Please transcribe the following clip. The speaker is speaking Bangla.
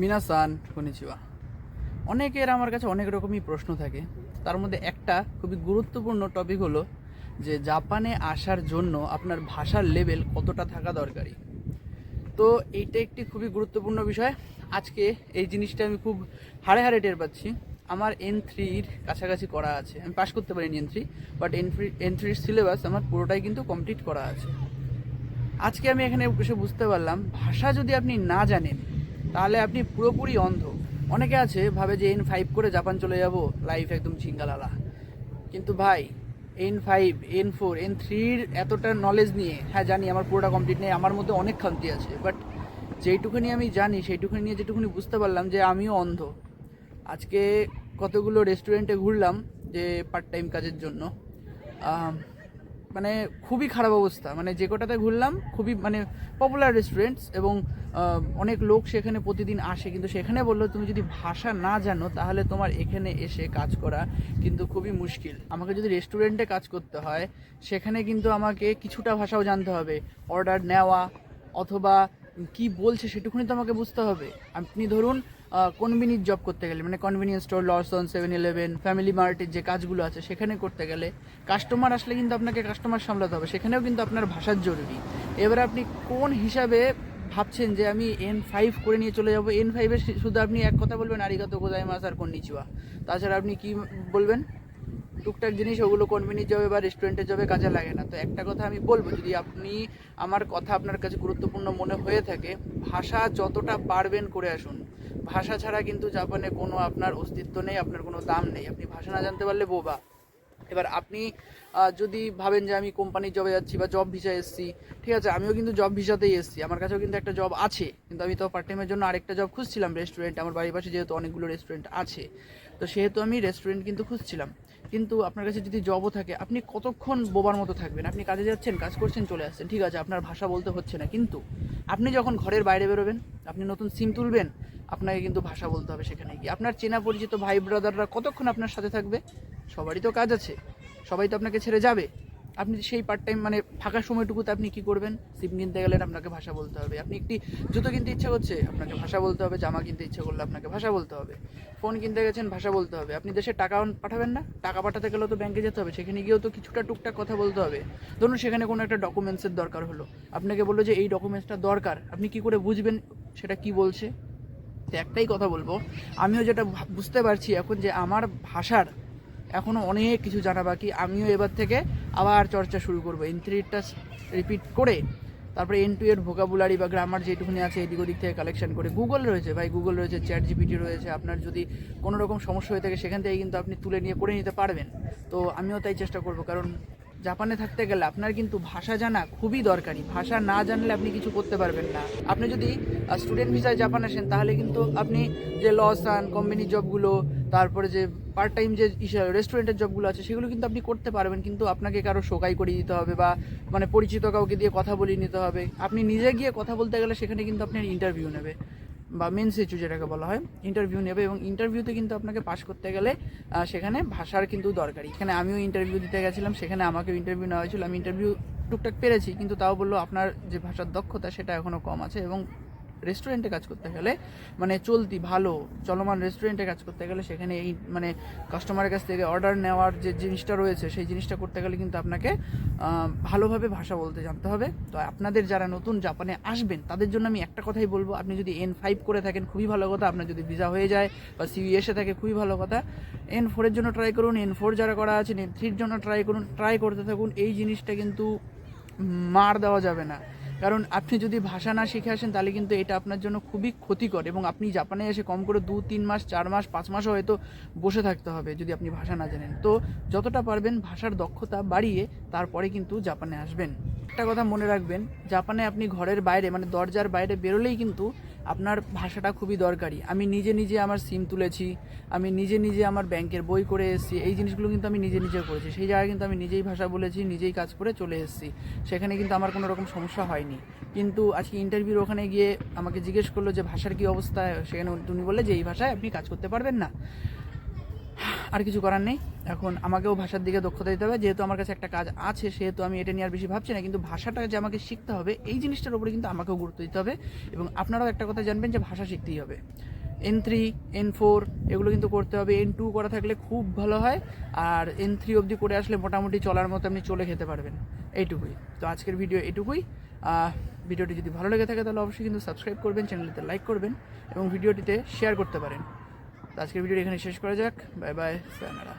মিনাসান কনিচিওয়া অনেকের আমার কাছে অনেক রকমই প্রশ্ন থাকে। তার মধ্যে একটা খুবই গুরুত্বপূর্ণ টপিক হলো যে জাপানে আসার জন্য আপনার ভাষার লেভেল কতটা থাকা দরকারি। তো এইটা একটি খুবই গুরুত্বপূর্ণ বিষয়। আজকে এই জিনিসটা আমি খুব হাড়ে হাড়ে টের পাচ্ছি। আমার এন থ্রির কাছাকাছি করা আছে। আমি পাশ করতে পারিনি N three but N three N থ্রির সিলেবাস আমার পুরোটাই কিন্তু কমপ্লিট করা আছে। আজকে আমি এখানে এসে বুঝতে পারলাম, ভাষা যদি আপনি না জানেন তাহলে আপনি পুরোপুরি অন্ধ। অনেকে আছে, ভাবে যে এন ফাইভ করে জাপান চলে যাব লাইফ একদম ঝিঙ্গালালা। কিন্তু ভাই N five N four N থ্রির এতটা নলেজ নিয়ে হ্যাঁ জানি আমার পুরোটা কমপ্লিট নেই, আমার মধ্যে অনেক খান্তি আছে বাট যেইটুকুনি আমি জানি, সেইটুকুনি নিয়ে যেটুকুনি বুঝতে পারলাম যে আমিও অন্ধ। আজকে কতগুলো রেস্টুরেন্টে ঘুরলাম যে পার্ট টাইম কাজের জন্য। মানে খুবই খারাপ অবস্থা। মানে যে কটাতে ঘুরলাম, খুবই মানে পপুলার রেস্টুরেন্টস এবং অনেক লোক সেখানে প্রতিদিন আসে। কিন্তু সেখানে বলল, তুমি যদি ভাষা না জানো, তাহলে তোমার এখানে এসে কাজ করা কিন্তু খুবই মুশকিল। আমাকে যদি রেস্টুরেন্টে কাজ করতে হয়, সেখানে কিন্তু আমাকে কিছুটা ভাষাও জানতে হবে। অর্ডার নেওয়া অথবা কি বলছে সেটুকুনি তো আমাকে বুঝতে হবে। আপনি ধরুন কনভিনিয়েন্স জব করতে গেলে মানে convenience store Lawson seven eleven family মার্টের যে কাজগুলো আছে, সেখানে করতে গেলে কাস্টমার আসলে কিন্তু আপনাকে কাস্টমার সামলাতে হবে। সেখানেও কিন্তু আপনার ভাষার জরুরি। এবারে আপনি কোন হিসাবে ভাবছেন যে আমি এন ফাইভ করে নিয়ে চলে যাব? এন ফাইভে শুধু আপনি এক কথা বলবেন, আরিগাত গোজাই মাস আর কন্নিচুয়া তাছাড়া আপনি কি বলবেন? টুকটাক জিনিস, ওগুলো কনভিনিয়েন্স জবে বা রেস্টুরেন্টের জবে কাজে লাগে না। তো একটা কথা আমি বলব, যদি আপনি আমার কথা আপনার কাছে গুরুত্বপূর্ণ মনে হয়ে থাকে, ভাষা যতটা পারবেন করে আসুন। ভাষা ছাড়া কিন্তু জাপানে কোনো আপনার অস্তিত্ব নেই, আপনার কোনো দাম নেই। আপনি ভাষা না জানতে পারলে বোবা। এবার আপনি যদি ভাবেন যে আমি কোম্পানির জবে যাচ্ছি বা জব ভিসা এসেছি, ঠিক আছে, আমিও কিন্তু জব ভিসাতেই এসেছি, আমার কাছেও কিন্তু একটা জব আছে, কিন্তু আমি তো পার্ট টাইমের জন্য আরেকটা জব খুঁজছিলাম রেস্টুরেন্ট আমার বাড়ির পাশে যেহেতু অনেকগুলো রেস্টুরেন্ট আছে, তো সেহেতু আমি রেস্টুরেন্ট কিন্তু খুঁজছিলাম। কিন্তু আপনার কাছে যদি জবও থাকে, আপনি কতক্ষণ বোবার মতো থাকবেন? আপনি কাজে যাচ্ছেন, কাজ করছেন, চলে আসছেন, ঠিক আছে, আপনার ভাষা বলতে হচ্ছে না, কিন্তু আপনি যখন ঘরের বাইরে বেরোবেন, আপনি নতুন সিম তুলবেন, আপনাকে কিন্তু ভাষা বলতে হবে সেখানে গিয়ে। আপনার চেনা পরিচিত ভাই ব্রাদাররা কতক্ষণ আপনার সাথে থাকবে? সবারই তো কাজ আছে। সবাই তো আপনাকে ছেড়ে যাবে। আপনি সেই পার্ট টাইম মানে ফাঁকা সময়টুকুতে আপনি কি করবেন? সিম কিনতে গেলে আপনাকে ভাষা বলতে হবে। আপনি একটি জুতো কিনতে ইচ্ছা করছে, আপনাকে ভাষা বলতে হবে, জামা কিনতে ইচ্ছা করলে আপনাকে ভাষা বলতে হবে। ফোন কিনতে গেছেন, ভাষা বলতে হবে। আপনি দেশে টাকা পাঠাবেন না? টাকা পাঠাতে গেলেও তো ব্যাংকে যেতে হবে। সেখানে গিয়েও তো কিছুটা টুকটাক কথা বলতে হবে। ধরুন সেখানে কোনো একটা ডকুমেন্টসের দরকার হলো। আপনাকে বলল যে এই ডকুমেন্টসটা দরকার। আপনি কি করে বুঝবেন সেটা কি বলছে? তো একটাই কথা বলব। আমিও যেটা বুঝতে পারছি এখন যে আমার ভাষার এখনও অনেক কিছু জানা বাকি। আমিও এবার থেকে আবার চর্চা শুরু করব। এন থ্রিটা রিপিট করে তারপরে এন টু এর ভোকাবুলারি বা গ্রামার যেটুকুনি আছে এদিক ওদিক থেকে কালেকশন করে। গুগল রয়েছে ভাই গুগল রয়েছে চ্যাট জিপিটি রয়েছে। আপনার যদি কোনো রকম সমস্যা হয়ে থাকে সেখান থেকে কিন্তু আপনি তুলে নিয়ে করে নিতে পারবেন। তো আমিও তাই চেষ্টা করব। কারণ জাপানে থাকতে গেলে আপনার কিন্তু ভাষা জানা খুবই দরকারি। ভাষা না জানলে আপনি কিছু করতে পারবেন না। আপনি যদি স্টুডেন্ট ভিসায় জাপান আসেন, তাহলে কিন্তু আপনি যে লস আন কোম্পানি জবগুলো তারপরে যে পার্ট টাইম যে রেস্টুরেন্টের জবগুলো আছে, সেগুলো কিন্তু আপনি করতে পারবেন, কিন্তু আপনাকে কারও শোকাই করিয়ে দিতে হবে বা মানে পরিচিত কাউকে দিয়ে কথা বলিয়ে নিতে হবে। আপনি নিজে গিয়ে কথা বলতে গেলে সেখানে কিন্তু আপনার ইন্টারভিউ নেবে বা মেন সিচু যেটাকে বলা হয় ইন্টারভিউ নেবে এবং ইন্টারভিউতে কিন্তু আপনাকে পাশ করতে গেলে সেখানে ভাষার কিন্তু দরকারি এখানে আমিও ইন্টারভিউ দিতে গেছিলাম, সেখানে আমাকেও ইন্টারভিউ নেওয়া হয়েছিল। আমি ইন্টারভিউ টুকটাক পেরেছি, কিন্তু তাও বলল আপনার যে ভাষার দক্ষতা সেটা এখনও কম আছে এবং রেস্টুরেন্টে কাজ করতে গেলে মানে চলতি, ভালো, চলমান রেস্টুরেন্টে কাজ করতে গেলে সেখানে এই মানে কাস্টমারের কাছ থেকে অর্ডার নেওয়ার যে জিনিসটা রয়েছে, সেই জিনিসটা করতে গেলে কিন্তু আপনাকে ভালোভাবে ভাষা বলতে জানতে হবে। তো আপনাদের যারা নতুন জাপানে আসবেন, তাদের জন্য আমি একটা কথাই বলব, আপনি যদি এন ফাইভ করে থাকেন, খুবই ভালো কথা, আপনার যদি ভিসা হয়ে যায় বা সিবি এসে থাকে, খুবই ভালো কথা। এন ফোরের জন্য ট্রাই করুন এন ফোর যারা করা আছেন এন থ্রির জন্য ট্রাই করুন ট্রাই করতে থাকুন, এই জিনিসটা কিন্তু মার দেওয়া যাবে না। কারণ আপনি যদি ভাষা না শিখে আসেন, তাহলে কিন্তু এটা আপনার জন্য খুবই ক্ষতিকর এবং আপনি জাপানে এসে কম করে দু, তিন মাস, চার মাস, পাঁচ মাসও হয়তো বসে থাকতে হবে যদি আপনি ভাষা না জানেন। তো যতটা পারবেন ভাষার দক্ষতা বাড়িয়ে তারপরে কিন্তু জাপানে আসবেন। একটা কথা মনে রাখবেন, জাপানে আপনি ঘরের বাইরে মানে দরজার বাইরে বেরোলেই কিন্তু আপনার ভাষাটা খুবই দরকারি। আমি নিজে নিজে আমার সিম তুলেছি, আমি নিজে নিজে আমার ব্যাংকের বই করে এসেছি, এই জিনিসগুলো কিন্তু আমি নিজে নিজে করেছি। সেই জায়গায় কিন্তু আমি নিজেই ভাষা বলেছি, নিজেই কাজ করে চলে এসেছি। সেখানে কিন্তু আমার কোনো রকম সমস্যা হয়নি। কিন্তু আজকে ইন্টারভিউর ওখানে গিয়ে আমাকে জিজ্ঞেস করল যে, ভাষার কী অবস্থা? সেখানে তুমি বললে যে, এই ভাষায় আপনি কাজ করতে পারবেন না। আর কিছু করার নেই। এখন আমাকেও ভাষার দিকে দক্ষতা দিতে হবে। যেহেতু আমার কাছে একটা কাজ আছে, সেহেতু আমি এটা নিয়ে আর বেশি ভাবছি না, কিন্তু ভাষাটা যে আমাকে শিখতে হবে, এই জিনিসটার উপরে কিন্তু আমাকেও গুরুত্ব দিতে হবে এবং আপনারাও একটা কথা জানবেন যে ভাষা শিখতেই হবে। এন থ্রি এন ফোর এগুলো কিন্তু করতে হবে। এন টু করা থাকলে খুব ভালো হয় আর এন থ্রি অবধি করে আসলে মোটামুটি চলার মতো আপনি চলে খেতে পারবেন। এইটুকুই। তো আজকের ভিডিও এটুকুই। ভিডিওটি যদি ভালো লেগে থাকে তাহলে অবশ্যই কিন্তু সাবস্ক্রাইব করবেন, চ্যানেলটিতে লাইক করবেন এবং ভিডিওটিতে শেয়ার করতে পারেন। আজকের ভিডিও এখানে শেষ করা যাক। Bye bye sayonara.